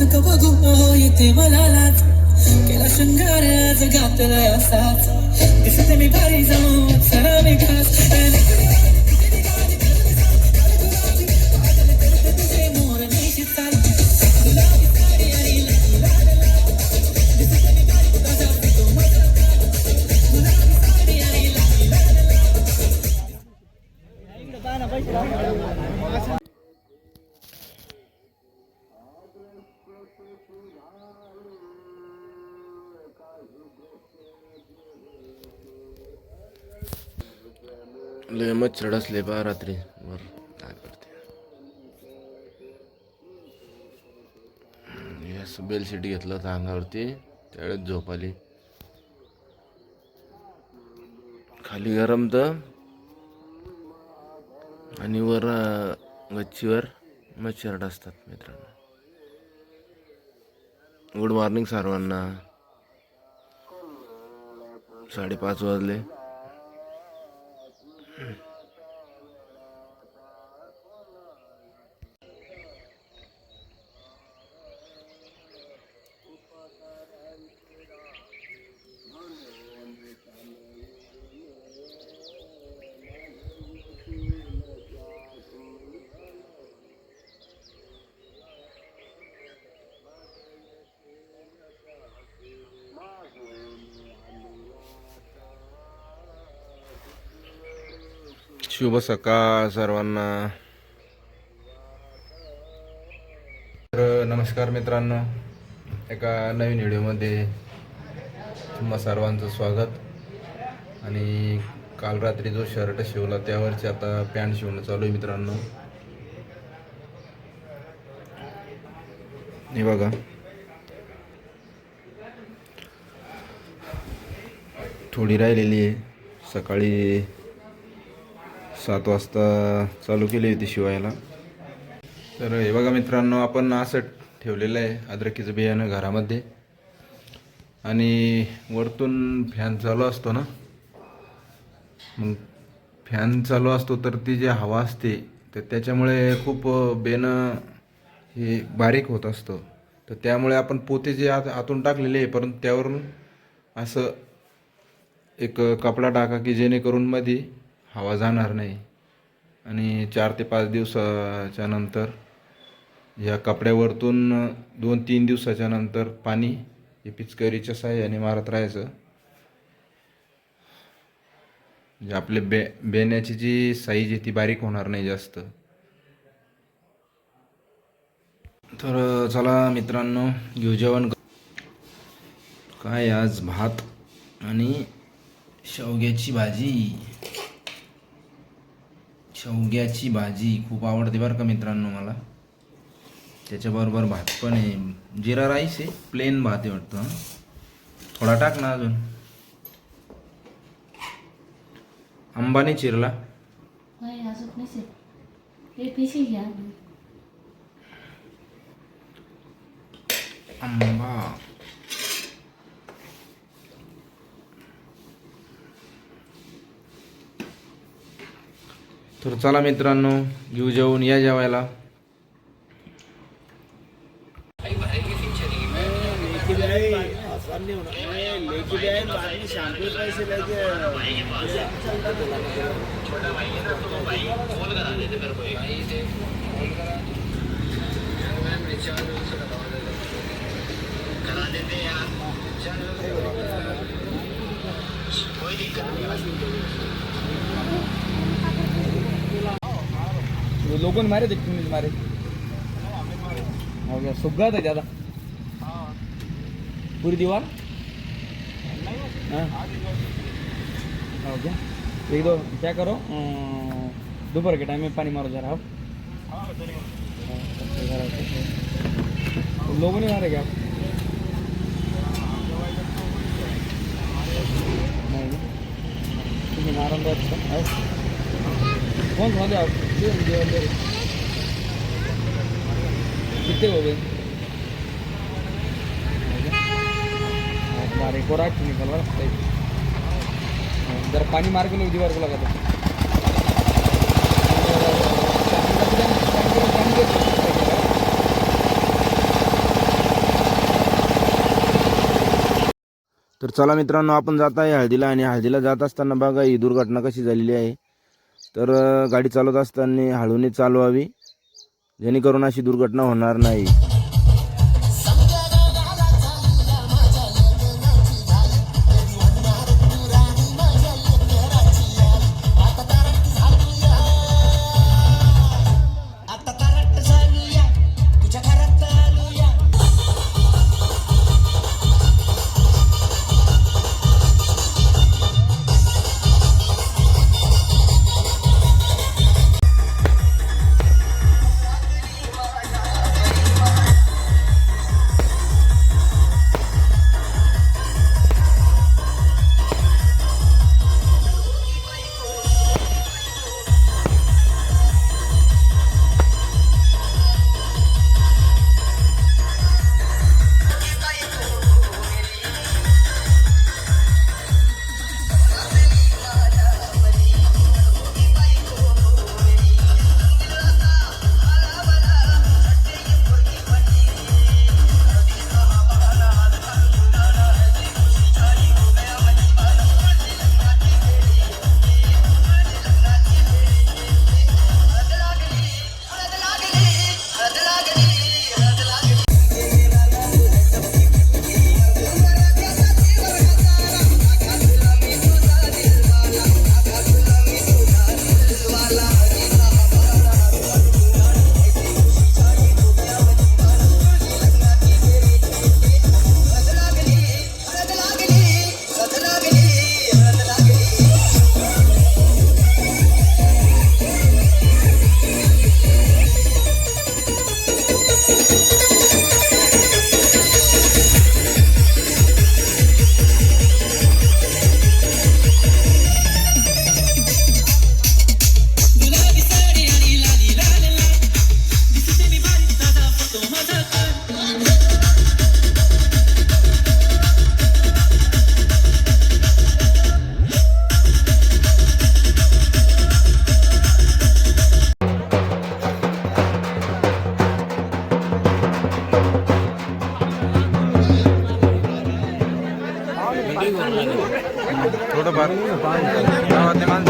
नको बघू हो येते मला लाच केला शृंगार आज घातला असाच दिसते मी भारी जाऊ सरा मी खास लय मच्छर असले बा रात्री. वर काय करते? बेलशीट घेतलं होतं अंगावरती. त्यावेळेस झोप आली. खाली गरम तर. आणि वर गच्चीवर मच्छर असतात मित्रांनो. गुड मॉर्निंग सर्वांना. साडेपाच वाजले. शुभ सकाळ सर्वांना. तर नमस्कार मित्रांनो एका नवीन व्हिडिओमध्ये तुम्हा सर्वांचं स्वागत. आणि काल रात्री जो शर्ट शिवला त्यावरची आता पॅन्ट शिवणं चालू आहे मित्रांनो. हे बघा. थोडी राहिलेली आहे. सकाळी सात वाजता चालू केली होती शिवायला. तर हे बघा मित्रांनो आपण असं ठेवलेलं आहे अद्रकीचं बियाणं घरामध्ये. आणि वरतून फॅन चालू असतो ना? मग फॅन चालू असतो तर ती जी हवा असते तर त्याच्यामुळे खूप बेनं हे बारीक होत असतं. तर त्यामुळे आपण पोते जे आत आतून टाकलेले आहे परंतु त्यावरून असं एक कपडा टाका की जेणेकरून मध्ये हवा जाणार नाही. आणि चार ते पाच दिवसाच्या नंतर या कपड्यावरतून दोन तीन दिवसाच्या नंतर पाणी हे पिचकरीच्या साह्याने मारत राहायचं. म्हणजे आपले बे बेण्याची जी साईज आहे ती बारीक होणार नाही जास्त. तर चला मित्रांनो घेऊ जेवण काय आज भात आणि शेवग्याची भाजी. शेवग्याची भाजी खूप आवडते बरं का मित्रांनो मला. त्याच्याबरोबर भात पण आहे. जिरा राईस आहे प्लेन भात आहे वाटतं. थोडा टाक ना अजून. अंबानी चिरला. आंबा. तर चला मित्रांनो घेऊ जेवून या जेवायला. लोगों ने मारे थे तुमने मारे। हो गया सूख गया था ज़्यादा? पूरी दीवार? हाँ। हो गया। एक दो क्या करो? दोपहर के टाइम में पानी मारो जरा आप लोगों ने मारे क्या? नहीं। ना? तुम्हें मारा फोन झाले म्हणजे किती हो गए अरे कोराट निकल जर पाणी मार्ग नाही दिवार को लगा तर चला मित्रांनो आपण जात आहे हळदीला आणि हळदीला जात असताना बघा ही दुर्घटना कशी झालेली आहे. तर गाडी चालवत असताना हळूने चालवावी जेणेकरून अशी दुर्घटना होणार नाही. थोड़ा बार आवाज मान